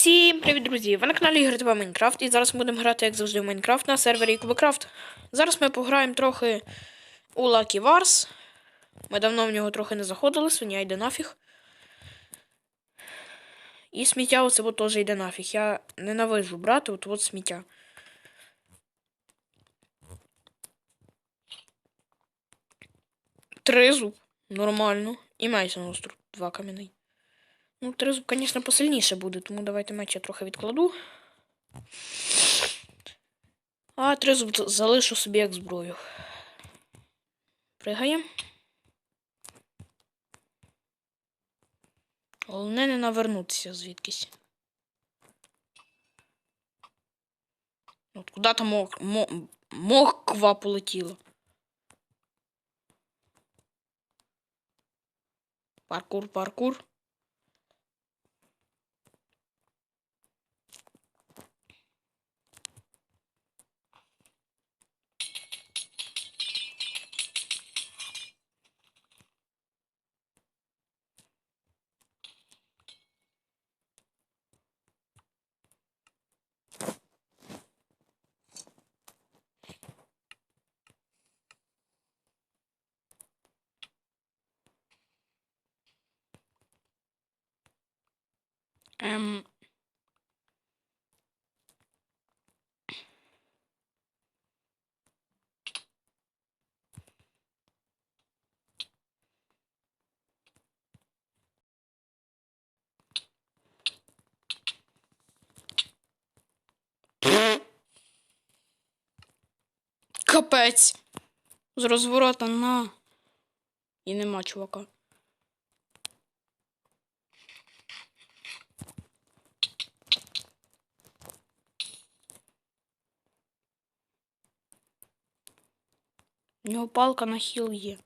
Всім привіт, друзі! Ви на каналі Ігри ТВ Майнкрафт, і зараз ми будемо грати, як завжди, в Майнкрафт на сервері Кубикрафт. Зараз ми пограємо трохи у Lucky Wars. Ми давно в нього трохи не заходили, свиня йде нафіг. І сміття оце от теж йде нафіг. Я ненавижу брати от от сміття. Тризуб. Нормально. І Мейсон остров. Два кам'яний. Ну, тризуб, звісно, посильніше буде, тому давайте меч я трохи відкладу. А тризуб залишу собі як зброю. Пригаємо. Головне не навернутися звідкись. От куди там мок, мо, моква полетіла. Паркур, паркур. Ем... Капець. З розворота на. І нема чувака. У нього палка на хіл є.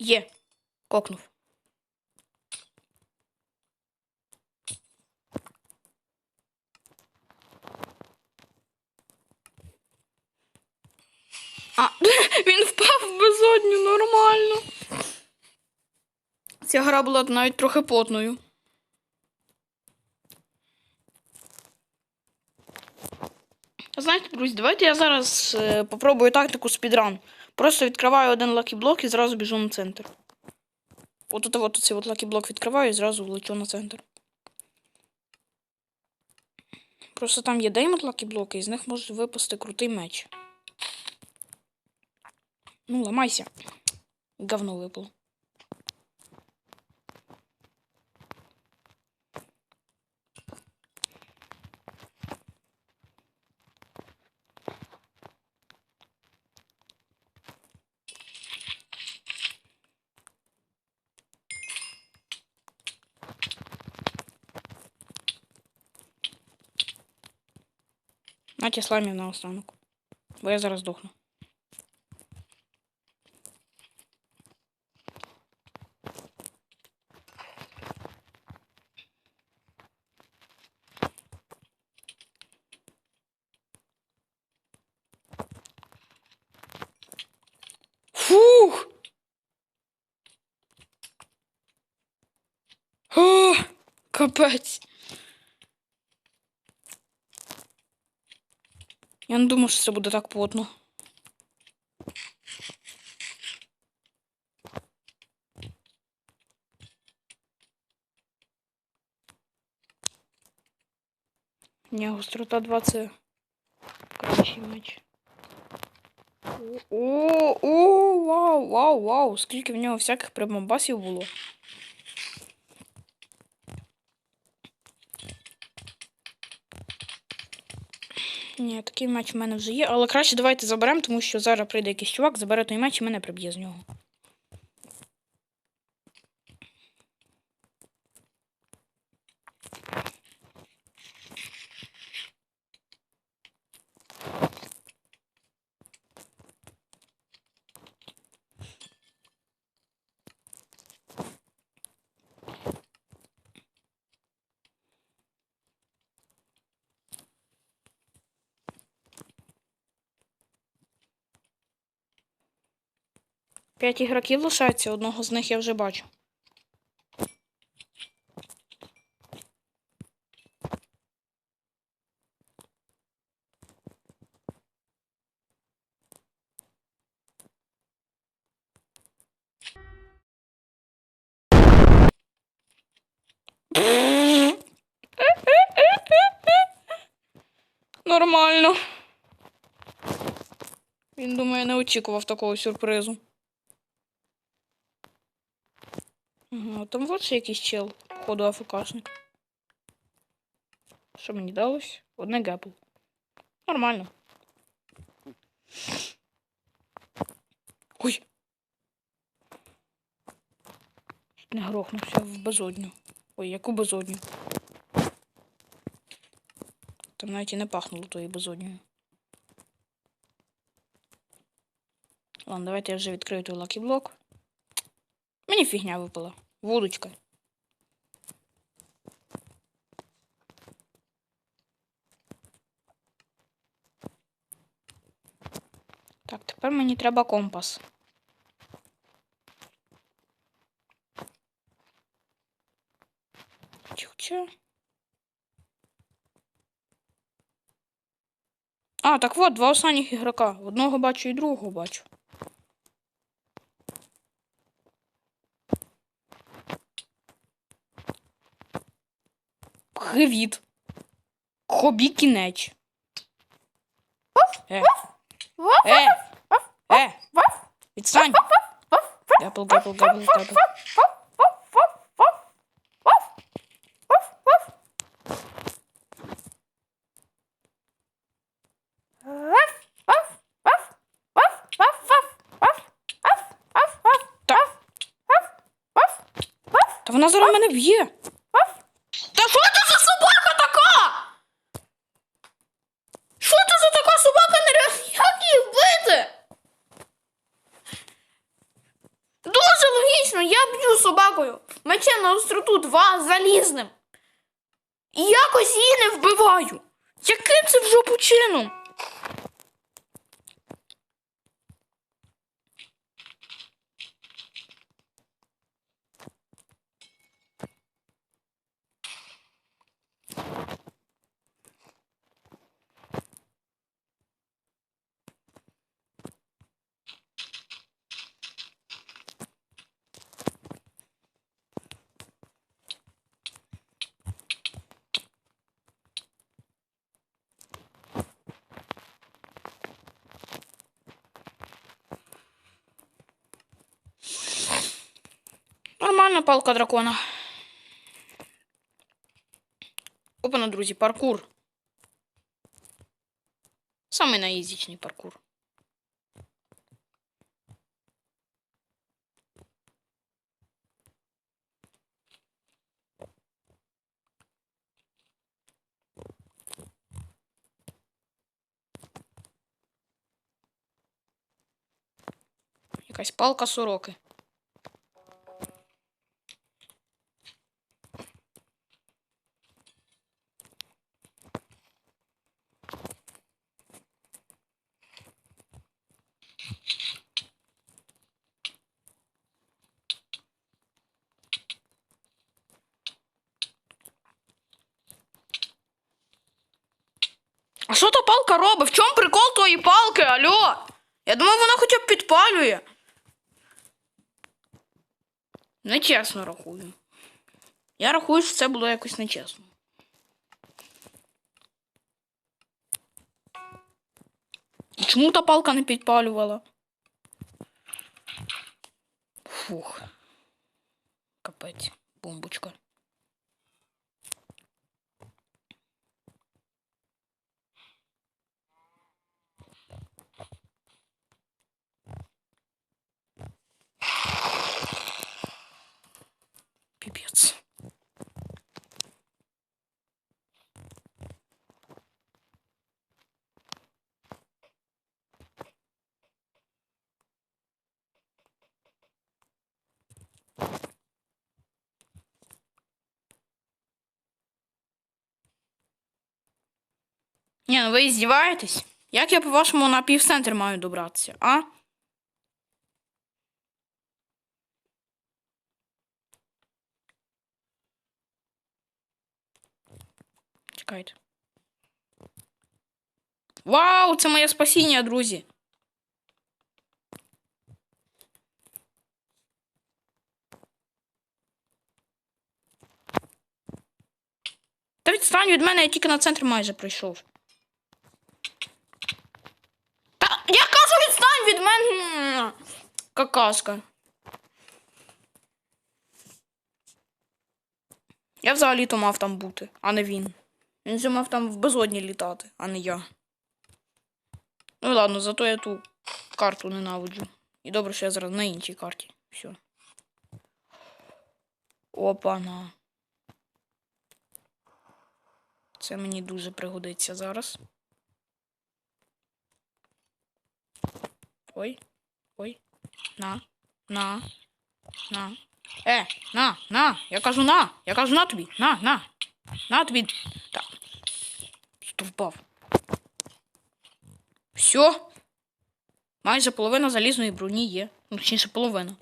Є. Кокнув. А, він впав в безодню, нормально. Ця гра була навіть трохи потною. Знаєте, друзі, давайте я зараз е, попробую тактику спідран. Просто відкриваю один лакі-блок і зразу біжу на центр. От от, от цей от лакі-блок відкриваю і зразу влечу на центр. Просто там є деймонд лакі-блоки, і з них може випасти крутий меч. Ну, ламайся. Говно випало. Наті сламів на останок. Бо я зараз здохну. Фух! О, капець. Я не думав, що це буде так плотно. Ні, гострота 2 це кращий меч. О, о, вау, вау, вау! Скільки в нього всяких прибамбасів було. Ні, такий меч в мене вже є, але краще давайте заберемо, тому що зараз прийде якийсь чувак, забере той меч і мене приб'є з нього. П'ять ігроків лишається, одного з них я вже бачу. Нормально. Він думає, не очікував такого сюрпризу. Ага, там от ще якийсь чел, походу АФКшник. Що мені далось? Одне гепл. Нормально. Ой. Не грохнувся в безодню. Ой, яку безодню? Там навіть і не пахнуло тою безоднею. Ладно, давайте я вже відкрию той лакіблок. Мені фігня випала. Вудочка. Так, тепер мені треба компас. Чу-чу. А, так от, два останніх ігрока. Одного бачу і другого бачу. Привіт. Хобі кінеч. Е. Е. Е. Відстань. Гепл, гепл, гепл, гепл. Та вона зараз мене б'є. Та що це за собака така? Що це за така собака нереально? Як її вбити? Дуже логічно, я б'ю собакою. Мечем 2 залізним. І якось її не вбиваю. Яким це вже почином? чином? Нормальна палка дракона. Опана, друзі, паркур. Самий наїзічний паркур. Якась палка сороки. А що та палка робить? В чому прикол тої палки? Алло? Я думав, вона хоча б підпалює. Нечесно рахую. Я рахую, що це було якось нечесно. Чому та палка не підпалювала? Фух. Капець, бомбочка. Ні, ну ви здіваєтесь? Як я, по-вашому, на півцентр маю добратися, а? Чекайте. Вау, це моє спасіння, друзі. Та відстань від мене я тільки на центр майже прийшов. Від мене. Какаска. Я взагалі-то мав там бути, а не він. Він же мав там в безодні літати, а не я. Ну ладно, зато я ту карту ненавиджу. І добре, що я зараз на іншій карті. Все. Опа-на. Це мені дуже пригодиться зараз. Ой. Ой. На. На. На. Е, на, на. Я кажу на. Я кажу на тобі. На, на. На тобі. Так. Стовпав. Все. Майже половина залізної броні є. Ну, точніше, половина.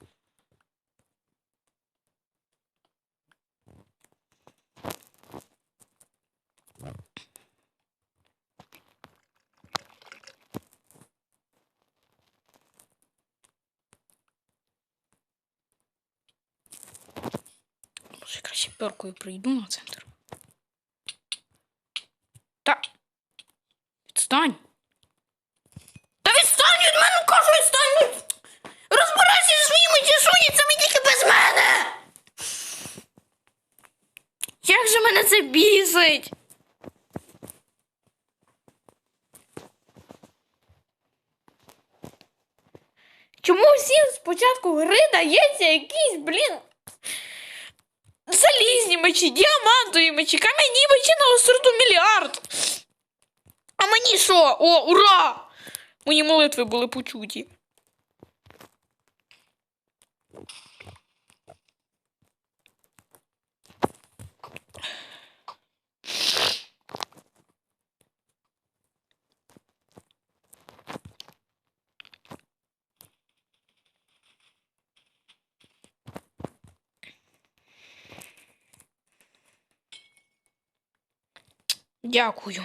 Може, прийду на центр. Та. Відстань. Та відстань від мене, кажу, відстань! Розбирайся зі своїми чешуніцями тільки без мене! Як же мене це бісить? Чому всім спочатку гри дається якийсь, блін, залізні мечі, діамантові мечі, кам'яні мечі на остроту мільярд. А мені що? О, ура! Мої молитви були почуті. Дякую.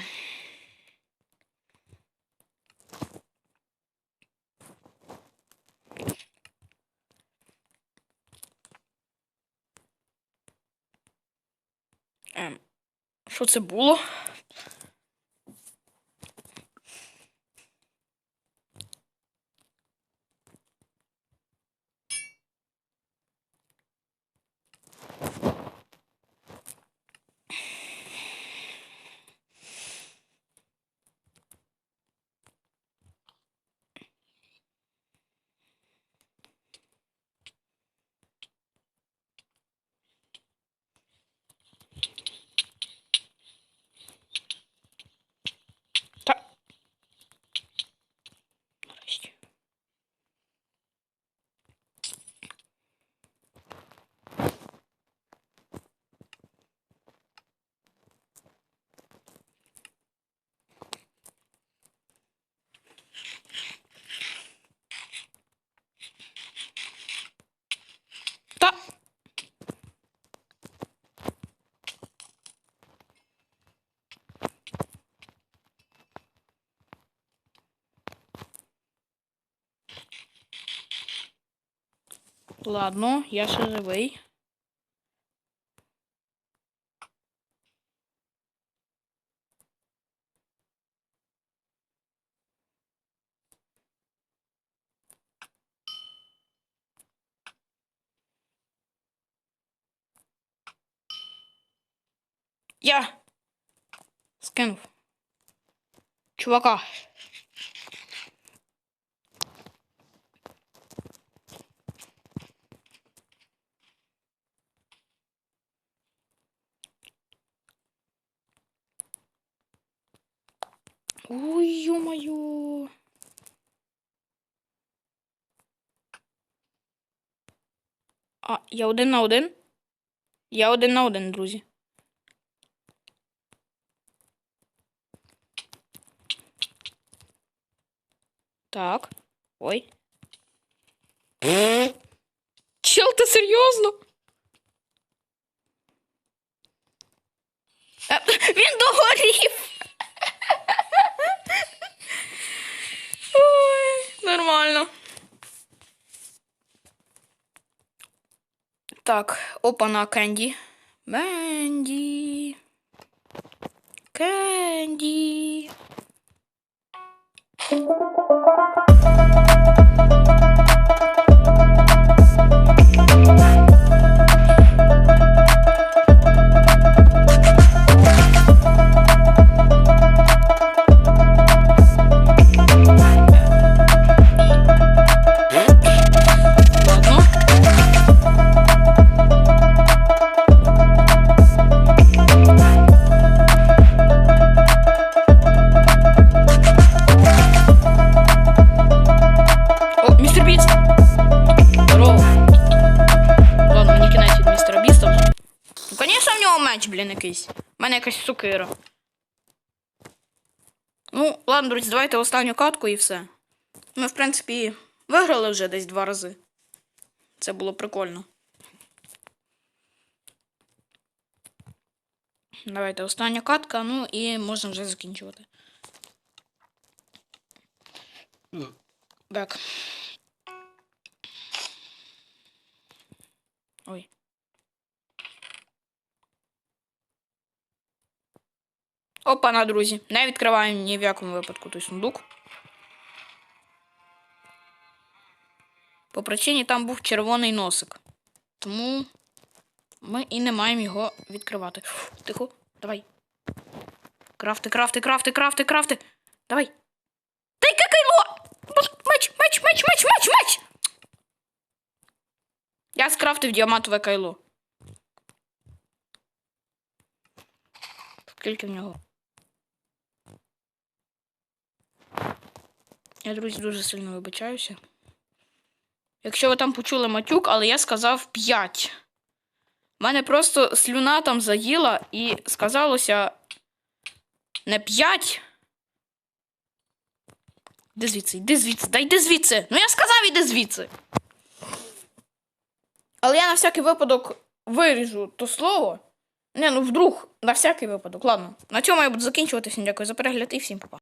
Ем, що це було? Ладно, я ще живий. Я скинув. Чувака. Ой, ё-моё. А, я один на один? Я один на один, друзі. Так. Ой. Чел, ти серйозно? Е, Він догорі Так, опана Кенді. Менді. Кенді. Меч, блін, якийсь. У мене якась сукира. Ну, ладно, друзі, давайте останню катку і все. Ми, в принципі, виграли вже десь два рази. Це було прикольно. Давайте остання катка, ну і можна вже закінчувати. Так. Ой. Опа, на друзі. Не відкриваємо ні в якому випадку той сундук. По причині там був червоний носик. Тому ми і не маємо його відкривати. Тихо, давай. Крафти, крафти, крафти, крафти, крафти. Давай. Та яке кайло! Меч, меч, меч, меч, меч, меч! Я скрафтив діамантове кайло. Скільки в нього? Я, друзі, дуже сильно вибачаюся. Якщо ви там почули матюк, але я сказав 5. У мене просто слюна там заїла і сказалося не 5. Іди звідси, йди звідси, дай йди звідси. Ну я сказав, іди звідси. Але я на всякий випадок виріжу то слово. Не, ну вдруг, на всякий випадок. Ладно. На цьому я буду закінчувати. Всім дякую за перегляд і всім па-па.